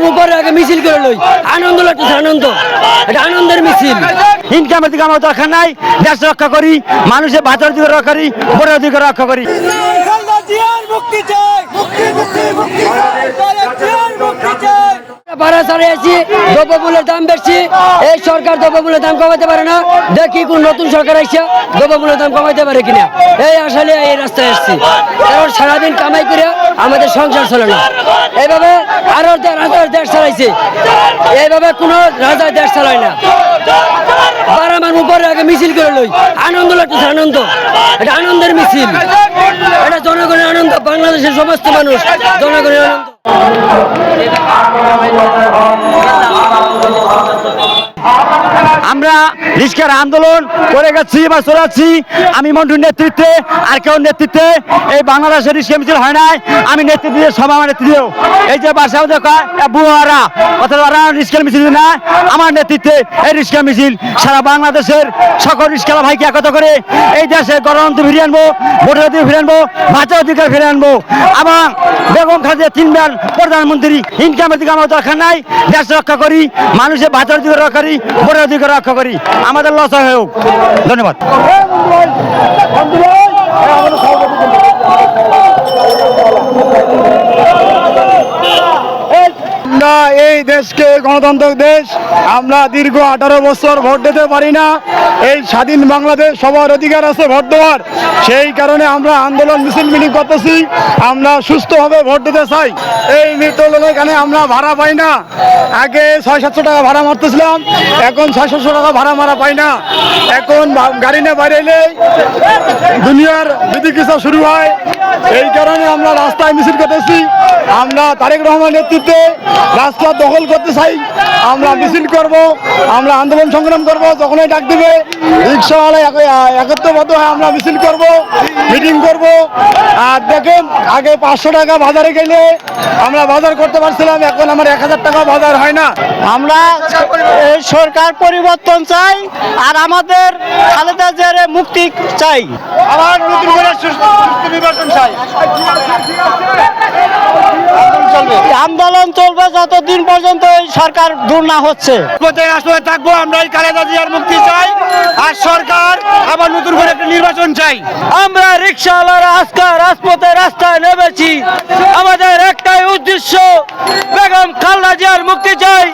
আমার উপরে আগে মিছিল করে লই। আনন্দ লাগতেছে আনন্দ। এটা আনন্দের মিছিল। ইনকামের দিকে আমার দরকার নাই। দেশ রক্ষা করি, মানুষের বাঁচার দিকে রক্ষা করি, ভোটের দিকে রক্ষা করি। দাম এই সরকার দাম কমাতে পারে না। দেখি কোন নতুন সরকার এসে দ্রব্যমূল্যের দাম কমাইতে পারে কিনা। এই আসলে এই রাস্তায় এসেছি কারণ সারাদিন কামাই করে আমাদের সংসার চলে না। এইভাবে দে- রাজার দেশ চালাইছে। এইভাবে কোনো রাজা দেশ চালায় না। আমার উপরে আগে মিছিল করে লই। আনন্দ লাগতেছে, আনন্দ। এটা আনন্দের মিছিল। এটা জনগণের আনন্দ, বাংলাদেশের সমস্ত মানুষ জনগণের আনন্দ। আমরা রিস্কার আন্দোলন করে গেছি বা চলাচ্ছি আমি মন্টুর নেতৃত্বে, আর কেউ নেতৃত্বে। এই বাংলাদেশের রিস্কা মিছিল হয় নাই। আমি নেতৃত্ব দিয়ে সব আমার নেতৃত্বেও এই যে বাসা বুয়ারা অর্থাৎ ওরা রিস্কার মিছিল না। আমার নেতৃত্বে এই রিস্কা মিছিল সারা বাংলাদেশের সকল রিস্কালা ভাইকে একত করে এই দেশে গণতন্ত্র ফিরিয়ে আনব, ভোটের অধিকার ফিরে আনব বাঁচার অধিকার ফিরে আনব। এবং বেগম খালেদা তিনবার প্রধানমন্ত্রী ইনকামের দিকে আমার দরকার নাই। দেশ রক্ষা করি, মানুষের বাঁচার অধিকার রক্ষা করি, ভোটের অধিকার রক্ষা করি আমাদের লস হয় হোক ধন্যবাদ এই দেশকে গণতন্ত্র দেশ, আমরা দীর্ঘ আঠারো বছর ভোট দিতে পারি না। এই স্বাধীন বাংলাদেশ সবার অধিকার আছে ভোট দেওয়ার। সেই কারণে আমরা আন্দোলন মিছিল মিটিং করতেছি। আমরা সুস্থভাবে ভোট দিতে চাই। এই নির্দলীয় এখানে আমরা ভাড়া পাই না। আগে ছয় সাতশো টাকা ভাড়া মারতেছিলাম, এখন ছয় সাতশো টাকা ভাড়া মারা পাই না। এখন গাড়ি নিয়ে বাইরে দুনিয়ার বিধিকিসা শুরু হয়? এই কারণে আমরা রাস্তায় মিছিল করতেছি। আমরা তারেক রহমান নেতৃত্বে রাস্তা দখল করতে চাই। আমরা মিছিল করব, আমরা আন্দোলন সংগ্রাম করব, যখনই ডাক দিবে, রিক্সাওয়ালা এক- একত্রবদ্ধ হয়ে আমরা মিছিল করব, মিটিং করব। আর দেখেন, আগে পাঁচশো টাকা বাজারে গেলে আমরা বাজার করতে পারছিলাম, এখন আমার এক হাজার টাকা বাজার হয় না। আমরা এই সরকার পরিবর্তন চাই, আর আমাদের খালেদা জিয়ার মুক্তি চাই। আবার নতুন করে সুস্থ নির্বাচন চাই। আন্দোলন চলবে যতদিন পর্যন্ত এই সরকার দূর না হচ্ছে। আসলে থাকব আমরা এই খালেদা জিয়ার মুক্তি চাই আর সরকার আবার নতুন করে একটা নির্বাচন চাই। আমরা রিক্সাওয়ালারা আজকে রাজপথে রাস্তায় নেমেছি। আমাদের একটাই উদ্দেশ্য বেগম খালদা জিয়ার মুক্তি চাই।